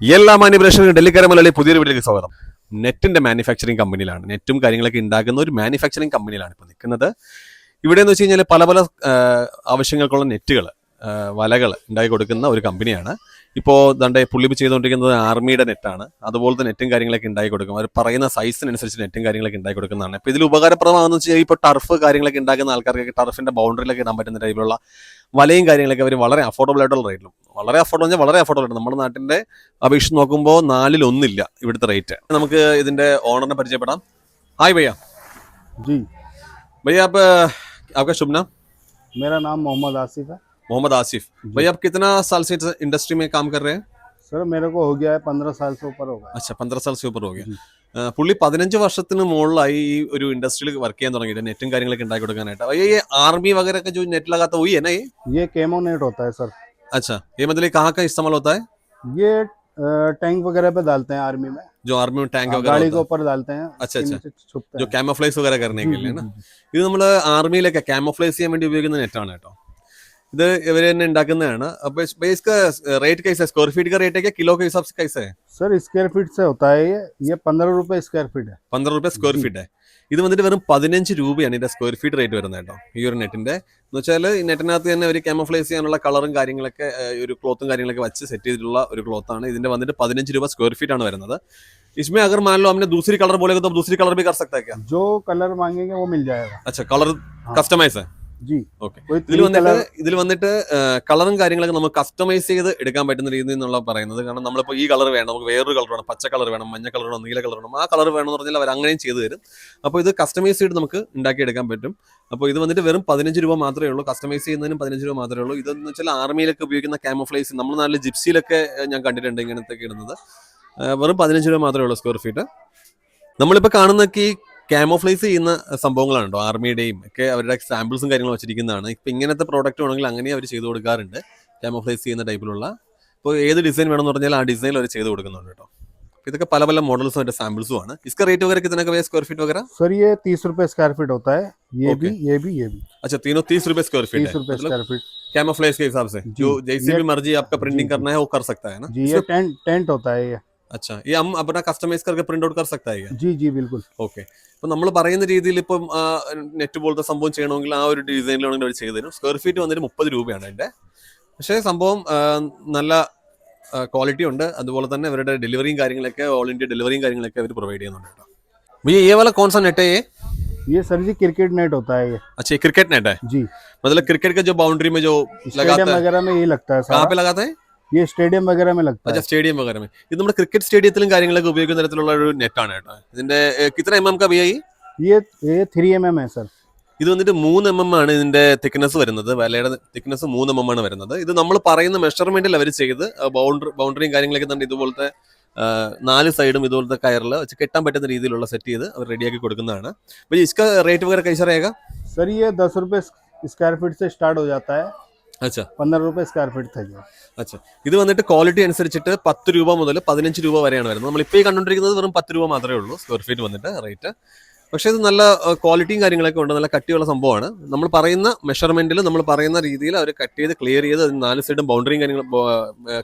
എല്ലാ മാന്യപ്രേക്ഷകർക്കും ഡൽഹി മലയാളി പുതിയൊരു വീട്ടിലേക്ക് സ്വാഗതം. നെറ്റിന്റെ മാനുഫാക്ചറിങ് കമ്പനിയിലാണ് നെറ്റും കാര്യങ്ങളൊക്കെ ഉണ്ടാക്കുന്ന ഒരു മാനുഫാക്ചറിങ് കമ്പനിയിലാണ് ഇപ്പോൾ നിൽക്കുന്നത്. ഇവിടെ എന്ന് വെച്ച് കഴിഞ്ഞാൽ പല പല ആവശ്യങ്ങൾക്കുള്ള നെറ്റുകൾ വലകൾ ഉണ്ടാക്കി കൊടുക്കുന്ന ഒരു കമ്പനിയാണ് ഇപ്പോൾ ദണ്ടെ പുള്ളി ഇപ്പോൾ ചെയ്തുകൊണ്ടിരിക്കുന്നത് ആർമിയുടെ നെറ്റാണ് അതുപോലത്തെ നെറ്റും കാര്യങ്ങളൊക്കെ ഉണ്ടാക്കി കൊടുക്കും അവർ പറയുന്ന സൈസിനനുസരിച്ച് നെറ്റും കാര്യങ്ങളൊക്കെ ഉണ്ടാക്കി കൊടുക്കുന്നതാണ് ഇപ്പോൾ ഇതിൽ ഉപകാരപ്രദമാണെന്ന് വെച്ചാൽ ഇപ്പോൾ ടർഫ് കാര്യങ്ങളൊക്കെ ഉണ്ടാക്കുന്ന ആൾക്കാർക്ക് ടർഫിന്റെ ബൗണ്ടറിയിലൊക്കെ ഇടാൻ പറ്റുന്ന ടൈപ്പിലുള്ള വലയും കാര്യങ്ങളൊക്കെ അവർ വളരെ അഫോർഡബിൾ ആയിട്ടുള്ള റേറ്റിലും വളരെ അഫോർഡബിൾ പറഞ്ഞാൽ വളരെ അഫോർഡബിൾ ആണ് നമ്മുടെ നാട്ടിന്റെ അപേക്ഷിച്ച് നോക്കുമ്പോൾ നാലിൽ ഒന്നില്ല ഇവിടുത്തെ റേറ്റ് നമുക്ക് ഇതിന്റെ ഓണറിനെ പരിചയപ്പെടാം ഹായ് ഭയ്യ जी भैया आप आपका शुभ नाम मेरा नाम मोहम्मद आसिफ है मोहम्मद आसिफ भैया आप कितना साल से इंडस्ट्री में काम कर रहे हैं सर मेरे को हो गया है पंद्रह साल से ऊपर होगा അച്ഛാ പന്ത്രണ്ട് സാൽ സൂപ്പർ ഹോ ഗയാ ഉം. ആ, പുള്ളി പതിനഞ്ച് വർഷത്തിന് മുകളിലായി ഈ ഒരു ഇൻഡസ്ട്രിയിൽ വർക്ക് ചെയ്യാൻ തുടങ്ങിയിട്ട് നെറ്റും കാര്യങ്ങളൊക്കെ ഉണ്ടാക്കി കൊടുക്കാനായിട്ട് भैया ये आर्मी वगैरह का जो नेट लगाता वही है ना ये ये केमो नेट होता है सर अच्छा ये मतलब ये कहाँ का इस्तेमाल होता है ये अ, टैंक वगैरह पे डालते हैं आर्मी में जो आर्मी में टैंक हाँ, वगैरह गाड़ी होता के है ऊपर डालते हैं अच्छा, उसके अच्छा। नीचे छुपते जो हैं ക്യാമോഫ്ലൈസ് വരെ करने के जी, लिए जी, ना जी, जी। ഇത് നമ്മൾ ആർമിയിലൊക്കെ ക്യാമോഫ്ലൈസ് ചെയ്യാൻ വേണ്ടി ഉപയോഗിക്കുന്ന നെറ്റാണ് കേട്ടോ ഇത് ഇവർ തന്നെ ഉണ്ടാക്കുന്നതാണ് അപ്പൊ इसका रेट कैसा है स्क्वायर फीट का रेट है क्या किलो के हिसाब से कैसे है सर स्क्वायर फीट से होता है ये ये पंद्रह रुपए स्क्वायर फीट है പന്ത്രണ്ട് രൂപ സ്ക്വയർ ഫീറ്റ് ഇത് വന്നിട്ട് വെറും പതിനഞ്ച് രൂപയാണ് ഇതിന്റെ സ്ക്വയർ ഫീറ്റ് റേറ്റ് വരുന്നത് കേട്ടോ ഈ ഒരു നെറ്റിന്റെ എന്ന് വെച്ചാൽ ഈ നെറ്റിനകത്ത് തന്നെ ഒരു ക്യാമോഫ്ലൈസ് ചെയ്യാനുള്ള കളറും കാര്യങ്ങളൊക്കെ ഏഹ്, ഈ ഒരു ക്ലോത്തും കാര്യങ്ങളൊക്കെ വെച്ച് സെറ്റ് ചെയ്തിട്ടുള്ള ഒരു ക്ലോത്ത് ആണ് ഇതിന്റെ വന്നിട്ട് പതിനഞ്ച് രൂപ സ്ക്വയർ ഫീറ്റ് ആണ് വരുന്നത് इसमें अगर मान लो हमने दूसरी कलर बोलेगा तो अब दूसरी कलर भी कर सकता है क्या जो कलर मांगेंगे वो मिल जाएगा अच्छा कलर हाँ। ഇതിൽ വന്നിട്ട് കളറും കാര്യങ്ങളൊക്കെ നമുക്ക് കസ്റ്റമൈസ് ചെയ്ത് എടുക്കാൻ പറ്റുന്ന രീതിയിൽ പറയുന്നത്. കാരണം നമ്മളിപ്പോ ഈ കളർ വേണം നമുക്ക് വേറൊരു കളർ വേണം പച്ച കളർ വേണം മഞ്ഞ കളർ വേണം നീല കളർ വേണം. ആ കളർ വേണം എന്ന് പറഞ്ഞാൽ അവർ അങ്ങനെയും ചെയ്തു തരും. അപ്പോൾ ഇത് കസ്റ്റമൈസ് ചെയ്ത് നമുക്ക് ഉണ്ടാക്കി എടുക്കാൻ പറ്റും. അപ്പോൾ ഇത് വന്നിട്ട് വെറും പതിനഞ്ച് രൂപ മാത്രമേ ഉള്ളൂ. കസ്റ്റമൈസ് ചെയ്യുന്നതിനും പതിനഞ്ച് രൂപ മാത്രമേ ഉള്ളൂ. ഇതെന്ന് വെച്ചാൽ ആർമിയിലൊക്കെ ഉപയോഗിക്കുന്ന ക്യാമോഫ്ലൈസ് നമ്മൾ നല്ല ജിപ്സിയിലൊക്കെ ഞാൻ കണ്ടിട്ടുണ്ട് ഇങ്ങനത്തെ ഇടുന്നത്. വെറും പതിനഞ്ച് രൂപ മാത്രമേ ഉള്ളൂ സ്ക്വയർ ഫീറ്റ് നമ്മളിപ്പോൾ കാണുന്നൊക്കെ ഈ ക്യാമോഫ്ലൈസ് ചെയ്യുന്ന സംഭവങ്ങളാണ് കേട്ടോ ആർമിയുടെയും ഒക്കെ അവരുടെ സാമ്പിൾസും കാര്യങ്ങളും വെച്ചിരിക്കുന്നതാണ് ഇപ്പം ഇങ്ങനത്തെ പ്രോഡക്റ്റ് വേണമെങ്കിൽ അങ്ങനെ അവർ ചെയ്ത് കൊടുക്കാറുണ്ട് ക്യാമോഫ്ലൈസ് ചെയ്യുന്ന ടൈപ്പിലുള്ള ഇപ്പോൾ ഏത് ഡിസൈൻ വേണമെന്ന് പറഞ്ഞാൽ ആ ഡിസൈനിൽ അവർ ചെയ്ത് കൊടുക്കുന്നുണ്ട് കേട്ടോ അപ്പോൾ ഇതൊക്കെ പല പല മോഡൽസും അതിന്റെ സാമ്പിൾസും ആണ് इसका रेट वगैरह कितना का स्क्वायर फीट वगैरह सर ये तीस रुपए स्क्वायर फीट होता है ये भी Okay. ये भी ये भी अच्छा तीनों तीस रुपए स्क्वायर फीट तीस है रुपए मतलब स्क्वायर फीट कैमोफ्लेज के हिसाब से जी, जो जैसी ये- भी मर्जी आपका प्रिंटिंग जी, करना है वो कर सकता है ना जी ये इसमें- टेंट टेंट होता है ये अच्छा ये हम अपना कस्टमाइज करके प्रिंट आउट कर सकता है क्या जी जी बिल्कुल ഓക്കെ ഇപ്പൊ നമ്മൾ പറയുന്ന രീതിയിൽ ഇപ്പം നെറ്റ് പോലത്തെ സംഭവം ചെയ്യണമെങ്കിൽ ആ ഒരു ഡിസൈനിലാണെങ്കിൽ അവർ ചെയ്തു തരും സ്ക്വയർ ഫീറ്റ് വന്നിട്ട് മുപ്പത് രൂപയാണ് അതിന്റെ പക്ഷേ സംഭവം ആ, നല്ല ക്വാളിറ്റി ഉണ്ട് അതുപോലെ തന്നെ അവരുടെ ഡെലിവറിയും കാര്യങ്ങളൊക്കെ ഓൾ ഇന്ത്യ ഡെലിവറിയും കാര്യങ്ങളൊക്കെ അവർ പ്രൊവൈഡ് ചെയ്യുന്നുണ്ട് കേട്ടോ भैया ये वाला कौन सा नेट है ये ये सर जी क्रिकेट नेट होता है ये अच्छा ये क्रिकेट नेट है जी मतलब क्रिकेट का जो बाउंड्री में जो स्टेडियम लगाता है वगैरह में ये लगता है कहाँ सारा पे लगाते हैं ഈ സ്റ്റേഡിയം वगैरह അച്ഛാ സ്റ്റേഡിയം अच्छा ഇത് നമ്മുടെ ക്രിക്കറ്റ് സ്റ്റേഡിയത്തിലും കാര്യങ്ങളൊക്കെ ഉപയോഗിക്കുന്ന തരത്തിലുള്ള ഒരു നെറ്റ് ആണ് കേട്ടോ. ഇതിന്റെ കിത്ര എം എം കവിയായി है ये എം थ्री एम ഇത് വന്നിട്ട് മൂന്ന് എം എം ആണ് ഇതിന്റെ തിക്നെസ് വരുന്നത്. വലയുടെ തിക്നെസ് മൂന്ന് എം എം ആണ് വരുന്നത്. ഇത് നമ്മൾ പറയുന്ന മെഷർമെന്റിൽ അവർ ചെയ്ത് ബൗണ്ടറി ബൗണ്ടറിയും കാര്യങ്ങളൊക്കെ തന്നെ ഇതുപോലത്തെ നാല് സൈഡും ഇതുപോലത്തെ കയറിൽ വെച്ച് കെട്ടാൻ പറ്റുന്ന രീതിയിലുള്ള സെറ്റ് ചെയ്ത് അവർ റെഡിയാക്കി കൊടുക്കുന്നതാണ്. അപ്പോൾ റേറ്റ് വഗേറെ കൈസറേക സർ ഈ ദസ് रुपये സ്ക്വയർ ഫീറ്റ് സ്റ്റാർട്ട് स्टार्ट हो പന്ത്രണ്ട് രൂപ സ്ക്വയർ ഫീറ്റ് തയ്ക്കാം അച്ഛാ. ഇത് വന്നിട്ട് ക്വാളിറ്റി അനുസരിച്ചിട്ട് പത്ത് രൂപ മുതൽ പതിനഞ്ച് രൂപ വരെയാണ് വരുന്നത്. നമ്മളിപ്പോൾ ഈ കണ്ടുകൊണ്ടിരിക്കുന്നത് വെറും പത്ത് രൂപ മാത്രമേ ഉള്ളൂ സ്ക്വയർ ഫീറ്റ് വന്നിട്ട് റേറ്റ് പക്ഷേ ഇത് നല്ല ക്വാളിറ്റിയും കാര്യങ്ങളൊക്കെ ഉണ്ട്. നല്ല കട്ടിയുള്ള സംഭവമാണ്. നമ്മൾ പറയുന്ന മെഷർമെന്റിൽ നമ്മൾ പറയുന്ന രീതിയിൽ അവർ കട്ട് ചെയ്ത് ക്ലിയർ ചെയ്ത് നാല് സൈഡും ബൗണ്ടറിയും കാര്യങ്ങൾ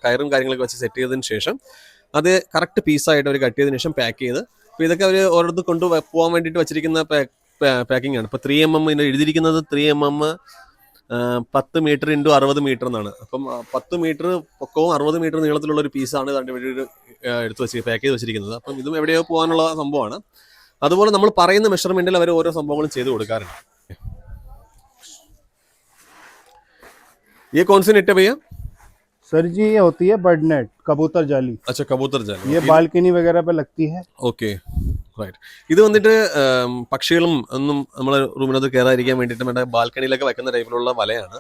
കയറും കാര്യങ്ങളൊക്കെ വെച്ച് സെറ്റ് ചെയ്തതിന് ശേഷം അത് കറക്റ്റ് പീസായിട്ട് അവർ കട്ട് ചെയ്തതിന് ശേഷം പാക്ക് ചെയ്ത് അപ്പോൾ ഇതൊക്കെ അവർ ഓരോരുത്തർ കൊണ്ട് പോകാൻ വേണ്ടിയിട്ട് വെച്ചിരിക്കുന്ന പാക്കിംഗ് ആണ്. ഇപ്പോൾ ത്രീ എം എം എഴുതിയിരിക്കുന്നത് ത്രീ എം എം പത്ത് മീറ്റർ ഇൻറ്റു അറുപത് മീറ്റർ എന്നാണ് അപ്പം ആ, പത്ത് മീറ്റർ പൊക്കവും അറുപത് മീറ്റർ നീളത്തിലുള്ള ഒരു പീസാണ് ഇതിൻ്റെ വേണ്ടി ഒരു ആ, എടുത്ത് വെച്ച് പാക്ക് ചെയ്ത് വെച്ചിരിക്കുന്നത് അപ്പം ഇതും എവിടെയോ പോകാനുള്ള സംഭവമാണ് അതുപോലെ നമ്മൾ പറയുന്ന മെഷർമെന്റിൽ അവർ ഓരോ സംഭവങ്ങളും ചെയ്ത് കൊടുക്കാറുണ്ട് ये कौन सी नेट है भैया सर जी ये होती है बर्ड नेट कबूतर जाली अच्छा कबूतर जाल ये बालकनी वगैरह पे लगती है ഓക്കെ റൈറ്റ് ഇത് വന്നിട്ട് ഉം, പക്ഷികളും ഒന്നും നമ്മളെ റൂമിനകത്ത് കയറാതിരിക്കാൻ വേണ്ടിയിട്ട് മറ്റേ ബാൽക്കണിയിലൊക്കെ വെക്കുന്ന ടൈപ്പിലുള്ള വലയാണ്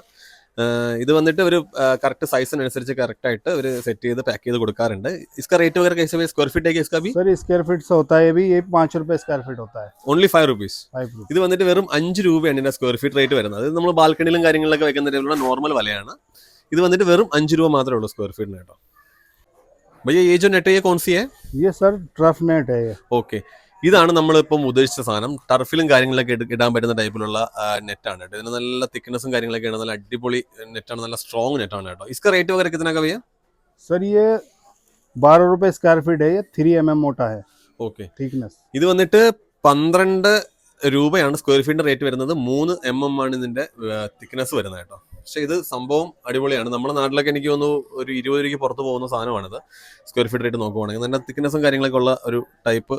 ഏഹ്, ഇത് വന്നിട്ട് ഒരു കറക്റ്റ് സൈസിനനുസരിച്ച് കറക്റ്റ് ആയിട്ട് ഒരു സെറ്റ് ചെയ്ത് പാക്ക് ചെയ്ത് കൊടുക്കാറുണ്ട് इसका रेट वगैरह कैसे भैया स्क्वायर फीट है क्या इसका भी सर स्क्वायर फीट से होता है ये भी ये पाँच रुपए स्क्वायर फीट होता है only five rupees five rupees ഇത് വന്നിട്ട് വെറും അഞ്ച് രൂപയാണ് ഇതിന്റെ സ്ക്വയർ ഫീറ്റ് റേറ്റ് വരുന്നത് ഇത് നമ്മൾ ബാൽക്കണിയിലും കാര്യങ്ങളിലൊക്കെ വെക്കുന്ന ടൈപ്പിലുള്ള നോർമൽ വലയാണ് ഇത് വന്നിട്ട് വെറും അഞ്ച് രൂപ മാത്രമേ ഉള്ളൂ സ്ക്വയർ ഫീറ്റിന് കേട്ടോ भैया ये जो नेट है ये कौन सी है? ये सर ट्रफ नेट है ये। ओके ഇതാണ് നമ്മളിപ്പം ഉദ്ദേശിച്ച സാധനം. ടർഫിലും കാര്യങ്ങളൊക്കെ ഇടാൻ പറ്റുന്ന ടൈപ്പിലുള്ള നെറ്റാണ് കേട്ടോ. ഇതിന് നല്ല തിക്നെസ്സും കാര്യങ്ങളൊക്കെയാണ് നല്ല അടിപൊളി നെറ്റാണ് നല്ല സ്ട്രോങ് നെറ്റാണ് കേട്ടോ. ഇസ്ക റേറ്റ് വരെ कितना का भैया? सर ये बारह സ്ക്വയർ ഫീറ്റ് फीट है ये थ्री एम mm मोटा है। ഓക്കെ തിക്നെസ് ഇത് വന്നിട്ട് പന്ത്രണ്ട് രൂപയാണ് സ്ക്വയർ ഫീറ്റിന്റെ റേറ്റ് വരുന്നത്. മൂന്ന് എം എം ആണ് ഇതിന്റെ തിക്നെസ് വരുന്നത് കേട്ടോ. പക്ഷെ ഇത് സംഭവം അടിപൊളിയാണ് നമ്മുടെ നാട്ടിലൊക്കെ എനിക്ക് തോന്നുന്നു ഒരു ഇരുപത് രൂപയ്ക്ക് പുറത്ത് പോകുന്ന സാധനമാണിത് സ്ക്വയർ ഫീറ്റ് റേറ്റ് നോക്കുവാണെങ്കിൽ നല്ല തിക്നെസ്സും കാര്യങ്ങളൊക്കെ ഉള്ള ഒരു ടൈപ്പ്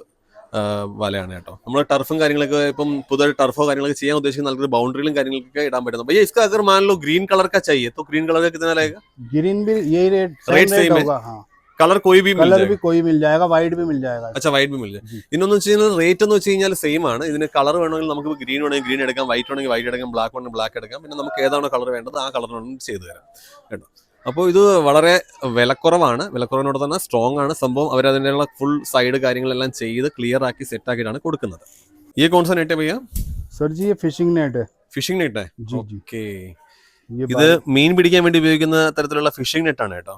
വലയാണ് കേട്ടോ നമ്മൾ ടർഫും കാര്യങ്ങളൊക്കെ ഇപ്പം പുതിയ ടർഫോ കാര്യങ്ങളൊക്കെ ചെയ്യാൻ ഉദ്ദേശിക്കുന്ന നല്ലൊരു ബൗണ്ടറിയിലും കാര്യങ്ങളൊക്കെ ഇടാൻ പറ്റുന്നു भैया इसका अगर मान लो ग्रीन कलर का चाहिए तो ग्रीन कलर का कितना लगेगा ग्रीन भी यही rate Rate same rate same है? होगा हाँ कलर कोई भी मिल कलर जाएगा भी कोई मिल जाएगा वाइट भी मिल जाएगा അച്ഛാ വൈറ്റ് ബി മില്ല ജി. ഇന്നൊന്ന് വെച്ച് കഴിഞ്ഞാൽ റേറ്റ് എന്ന് വെച്ച് കഴിഞ്ഞാൽ സെയിം ആണ് ഇതിന് കളർ വേണമെങ്കിൽ നമുക്ക് ഗ്രീൻ വേണമെങ്കിൽ ഗ്രീൻ എടുക്കാം വൈറ്റ് വേണമെങ്കിൽ വൈറ്റ് എടുക്കാം ബ്ലാക്ക് വേണമെങ്കിൽ ബ്ലാക്ക് എടുക്കാം പിന്നെ നമുക്ക് ഏതാണോ കളർ വേണ്ടത് ആ കളർ വേണമെങ്കിൽ ചെയ്തു തരാം കേട്ടോ അപ്പോൾ ഇത് വളരെ വിലക്കുറവാണ് വിലക്കുറവിനോട് തന്നെ സ്ട്രോങ് ആണ് സംഭവം അവർ അതിനുള്ള ഫുൾ സൈഡ് കാര്യങ്ങളെല്ലാം ചെയ്ത് ക്ലിയർ ആക്കി സെറ്റ് ആക്കിയിട്ടാണ് കൊടുക്കുന്നത് ഈ കോൺസൺ നെറ്റ് ഭയ്യ सर जी ये फिशिंग नेट है ഫിഷിംഗ് നെറ്റ് जी जी ഓക്കെ ये ഇത് മീൻ പിടിക്കാൻ വേണ്ടി ഉപയോഗിക്കുന്ന തരത്തിലുള്ള ഫിഷിംഗ് നെറ്റ് ആണ് കേട്ടോ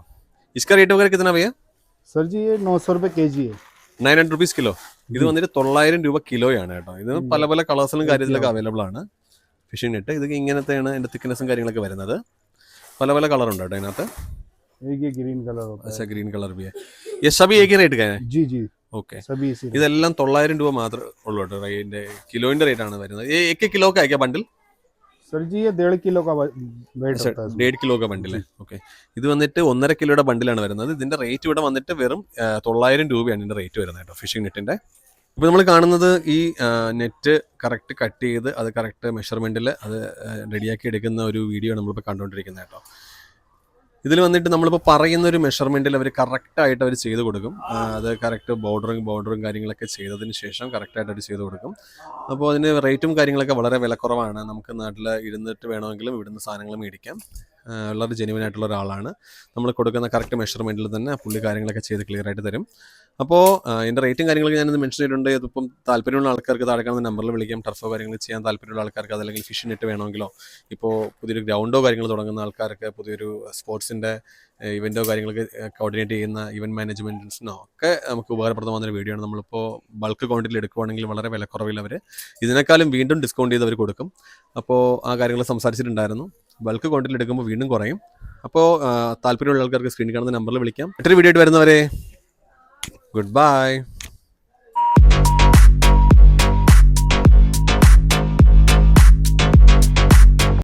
ഇസ്ക റേറ്റ് വരെ കിട്ടുന്ന ഭയ്യ सर जी ये नौ सौ रुपये के जी है നയൻ ഹൺഡ്രഡ് റുപ്പീസ് കിലോ ഇത് വന്നിട്ട് തൊള്ളായിരം രൂപ കിലോയാണ് കേട്ടോ ഇത് പല പല കളേഴ്സിലും കാര്യത്തിലൊക്കെ അവൈലബിൾ ആണ് ഫിഷിംഗ് നെറ്റ് ഇത് ഇങ്ങനത്തെയാണ് അതിന്റെ തിക്നെസ്സും കാര്യങ്ങളൊക്കെ വരുന്നത് പല പല കളർ ഉണ്ട് കേട്ടോ അതിനകത്ത് एक ये ग्रीन कलर होता अच्छा ग्रीन कलर भी है ये सभी एक ही रेट का है है जी जी ഓക്കെ सभी इसी रेट ഇതെല്ലാം തൊള്ളായിരം രൂപ മാത്രമേ ഉള്ളൂ കേട്ടോ ഇതിന്റെ കിലോന്റെ റേറ്റ് ആണ് വരുന്നത് ये एक किलो का है क्या बंडल सर जी ये डेढ़ किलो का वेट अच्छा होता है इसमें। ഡേഡ് കിലോ ഒക്കെ ബണ്ടിൽ ഓക്കെ ഇത് വന്നിട്ട് ഒന്നര കിലോയുടെ ബണ്ടിലാണ് വരുന്നത് ഇതിന്റെ റേറ്റ് ഇവിടെ വന്നിട്ട് വെറും ആ, തൊള്ളായിരം രൂപയാണ് ഇതിന്റെ റേറ്റ് വരുന്നത് കേട്ടോ ഫിഷിംഗ് നെറ്റിന്റെ ഇപ്പോൾ നമ്മൾ കാണുന്നത് ഈ നെറ്റ് കറക്റ്റ് കട്ട് ചെയ്ത് അത് കറക്റ്റ് മെഷർമെന്റിൽ അത് റെഡിയാക്കി എടുക്കുന്ന ഒരു വീഡിയോ ആണ് നമ്മളിപ്പോൾ കണ്ടുകൊണ്ടിരിക്കുന്നത് കേട്ടോ ഇതിൽ വന്നിട്ട് നമ്മളിപ്പോൾ പറയുന്ന ഒരു മെഷർമെന്റിൽ അവർ കറക്റ്റ് ആയിട്ട് അവർ ചെയ്ത് കൊടുക്കും. അത് കറക്റ്റ് ബോർഡറും ബോർഡറും കാര്യങ്ങളൊക്കെ ചെയ്തതിന് ശേഷം കറക്റ്റ് ആയിട്ട് അവർ ചെയ്ത് കൊടുക്കും. അപ്പോൾ അതിന് റേറ്റും കാര്യങ്ങളൊക്കെ വളരെ വിലക്കുറവാണ്. നമുക്ക് നാട്ടിൽ ഇരുന്നിട്ട് വേണമെങ്കിലും ഇവിടുന്ന് സാധനങ്ങൾ മേടിക്കാം. വളരെ ജെനുവൻ ആയിട്ടുള്ള ഒരാളാണ്. നമ്മൾ കൊടുക്കുന്ന കറക്റ്റ് മെഷർമെന്റിൽ തന്നെ പുള്ളി കാര്യങ്ങളൊക്കെ ചെയ്ത് ക്ലിയർ ആയിട്ട് തരും. അപ്പോൾ എന്റെ റേറ്റും കാര്യങ്ങളൊക്കെ ഞാനിത് മെൻഷൻ ചെയ്തിട്ടുണ്ട്. ഇതിപ്പം താല്പര്യമുള്ള ആൾക്കാർക്ക് താഴെ നമ്പറിൽ വിളിക്കാം. ടർഫോ കാര്യങ്ങൾ ചെയ്യാൻ താല്പര്യമുള്ള ആൾക്കാർക്ക് അതല്ലെങ്കിൽ ഫിഷ് നെറ്റ് വേണമെങ്കിലോ. ഇപ്പോൾ പുതിയൊരു ഗ്രൗണ്ടോ കാര്യങ്ങൾ തുടങ്ങുന്ന ആൾക്കാർക്ക് പുതിയൊരു സ്പോർട്സിന്റെ ഇവന്റോ കാര്യങ്ങൾക്ക് കോർഡിനേറ്റ് ചെയ്യുന്ന ഇവന്റ് മാനേജ്മെന്റ്സിനോ ഒക്കെ നമുക്ക് ഉപകാരപ്രദമാകുന്ന ഒരു വീഡിയോ ആണ്. നമ്മളിപ്പോൾ ബൾക്ക് ക്വാണ്ടിറ്റിയിൽ എടുക്കുവാണെങ്കിൽ വളരെ വിലക്കുറവിൽ അവർ ഇതിനേക്കാളും വീണ്ടും ഡിസ്കൗണ്ട് ചെയ്ത് അവർ കൊടുക്കും. അപ്പോൾ ആ കാര്യങ്ങൾ സംസാരിച്ചിട്ടുണ്ടായിരുന്നു. ബൾക്ക് ക്വാണ്ടിറ്റിയിൽ എടുക്കുമ്പോൾ വീണ്ടും കുറയും. അപ്പോൾ താല്പര്യമുള്ള ആൾക്കാർക്ക് സ്ക്രീനിൽ കാണുന്ന നമ്പറിൽ വിളിക്കാം. മറ്റൊരു വീഡിയോ ആയിട്ട് വരുന്നവരെ ഗുഡ് ബൈ